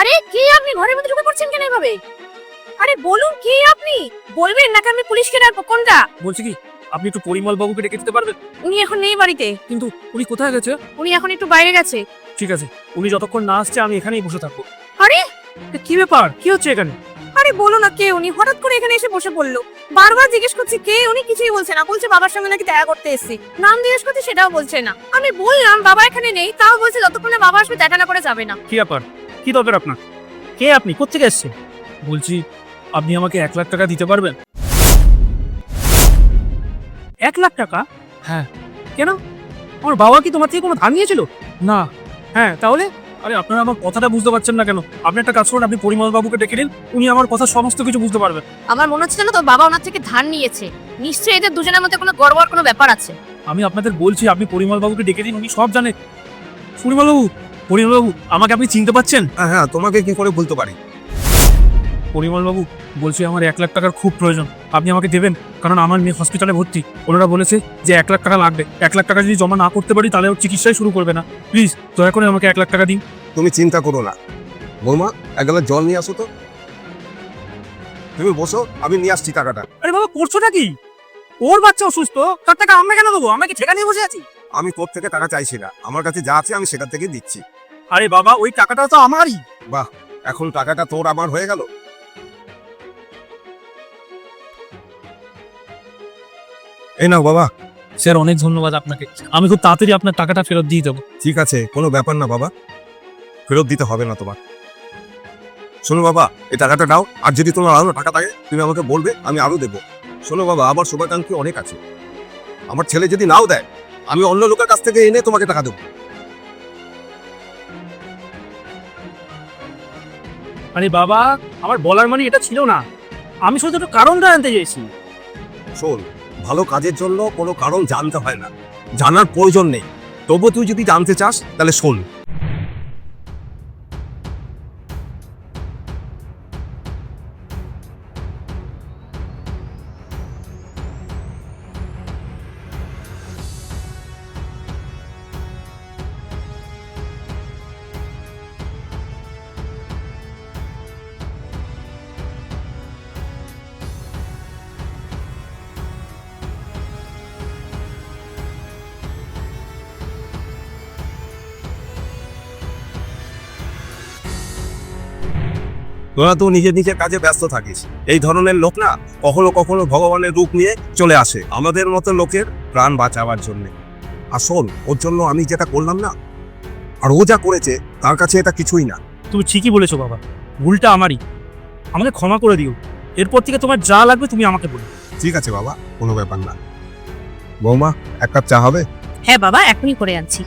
আরে কে আপনি? ঘরের মধ্যে ঢুকে পড়ছেন কেন এভাবে? আরে বলুন কে আপনি? বলবেন নাকি আমি পুলিশকে ডাকবো? কোনটা? বলছি কি আপনি একটু পরিমল বাবুকে ডেকে দিতে পারবেন? উনি এখন নেই বাড়িতে। কিন্তু উনি কোথায় গেছে? উনি এখন একটু বাইরে গেছে। ঠিক আছে উনি যতক্ষণ না আসছে আমি এখানেই বসে থাকব। আরে! কি ব্যাপার? কি হচ্ছে এখানে? আরে বলো না কে উনি? হঠাৎ করে এখানে এসে বসে পড়ল। বারবার জিজ্ঞেস করছি কে উনি? কিছুই বলছে না। বলছে বাবার সঙ্গে নাকি দেখা করতে এসেছি। নাম জিজ্ঞেস করছি সেটাও বলছে না। আমি বললাম বাবা এখানে নেই তাও বলছে যতক্ষণ না বাবা আসবে দেখা না করে যাবে না। কি ব্যাপার? কি দরকার আপনার? কে আপনি? কোথেকে এসছেন? বলছি আপনি আমাকে এক লাখ টাকা দিতে পারবেন? এক লাখ টাকা? হ্যাঁ। কেন? আমার বাবা কি তোমার থেকে কোনো ধার নিয়েছিল? না। হ্যাঁ তাহলে? আরে আপনারা আমার কথাটা বুঝতে পারছেন না কেন? আপনি একটা কাজ করুন আপনি পরিমল বাবুকে ডেকে নিন উনি আমার কথা সমস্ত কিছু বুঝতে পারবেন। আমার মনে হচ্ছে না তোর বাবা ওনার থেকে ধার নিয়েছে। নিশ্চয়ই এদের দুজনের মধ্যে কোনো গড়বড় কোনো ব্যাপার আছে। আমি আপনাদের বলছি আপনি পরিমল বাবুকে ডেকে দিন উনি সব জানে। পরিমল বাবু পরিমল বাবু আমাকে আপনি চিনতে পারছেন? হ্যাঁ হ্যাঁ তোমাকে কি করে বলতে পারি? পরিমল বাবু বলছি আমার এক লাখ টাকার খুব প্রয়োজন। আপনি আমাকে দেবেন কারণ আমার মেয়ে হসপিটালে ভর্তি। ওনারা বলেছে যে এক লাখ টাকা লাগবে। এক লাখ টাকা যদি জমা না করতে পারি তাহলে ওর চিকিৎসাই শুরু করবে না। প্লিজ দয়া করে আমাকে এক লাখ টাকা দিন। তুমি চিন্তা করো না। বৌমা এক গ্লাস জল নিয়ে আসো তো। তুমি বসো আমি নিয়ে আসছি টাকাটা। আরে বাবা করছোটা কি? ওর বাচ্চা অসুস্থ তার টাকা আমরা কেন দেবো? আমরা কি ঠেকা নিয়ে বসে আছি? আমি তোর থেকে টাকা চাইছি না। আমার কাছে যা আছে আমি সেটা থেকে দিচ্ছি। আরে বাবা ওই টাকাটা তো আমারই। বাহ এখন টাকাটা তোর আমার হয়ে গেল। এই নাও বাবা। স্যার অনেক ধন্যবাদ আপনাকে। আমি খুব তাড়াতাড়ি আপনার টাকাটা ফেরত দিয়ে দেবো। ঠিক আছে কোনো ব্যাপার না বাবা। ফেরত দিতে হবে না তোমার। শোনো বাবা এই টাকাটা দাও আর যদি তোমার আরও টাকা থাকে তুমি আমাকে বলবে আমি আরও দেবো। শোনো বাবা আমার শুভাকাঙ্ক্ষী অনেক আছে। আমার ছেলে যদি নাও দেয় আমি অন্য লোকের কাছ থেকে এনে তোমাকে টাকা দেবো। আরে বাবা, আমার বলার মানে এটা ছিল না। আমি শুধু একটু কারণটা জানতে চেয়েছি। শোন, ভালো কাজের জন্য কোনো কারণ জানতে হয় না। জানার প্রয়োজন নেই। তবু তুই যদি জানতে চাস, তাহলে শোন। তোরা তো নিজের নিজের কাজে ব্যস্ত থাকিস। এই ধরনের লোক না কখনো কখনো ভগবানের রূপ নিয়ে চলে আসে আমাদের মতো লোকের প্রাণ বাঁচাবার জন্য। আর শোন ওর জন্য আমি যেটা করলাম না আর ও যা করেছে তার কাছে এটা কিছুই না। তুমি ঠিকই বলেছ বাবা ভুলটা আমারই। আমাকে ক্ষমা করে দিও। এরপর থেকে তোমার যা লাগবে তুমি আমাকে বলো। ঠিক আছে বাবা কোনো ব্যাপার না। বৌমা এক কাপ চা হবে? হ্যাঁ বাবা এখনই করে আনছি।